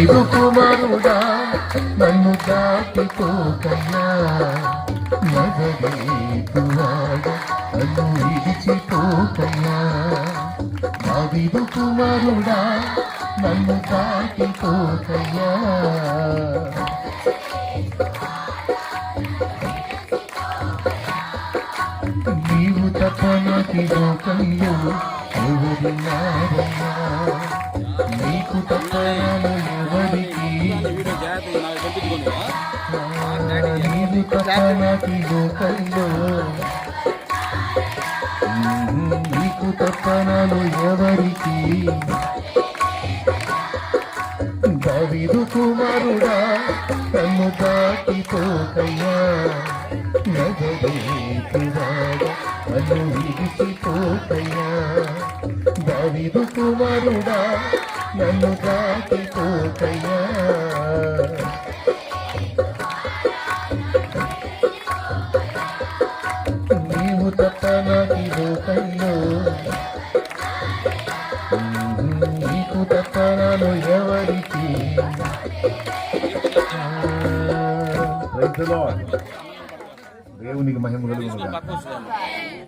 నీవు కుమారుడా నన్ను దాటిపోకయ్యా. నగరేతువాడా నన్ను విడిచిపోకయ్యా. దావిదు కుమారుడా నన్ను దాటిపోకయ్యా. నీవు తప్ప నాకి లోకంలో ఎవరున్నారయ్యా నీకు తప్పనలు ఎవరికి దవిదు కుమారుడా నన్ను దాటిపోకయ్యా నగరేతువాడా నన్ను విడిచిపోకయ్యా దవిదు కుమారుడా నన్ను దాటి లోకంలో నీకు తప్ప ఎవరికి? దేవునికి మహిమ కలుగుతుంది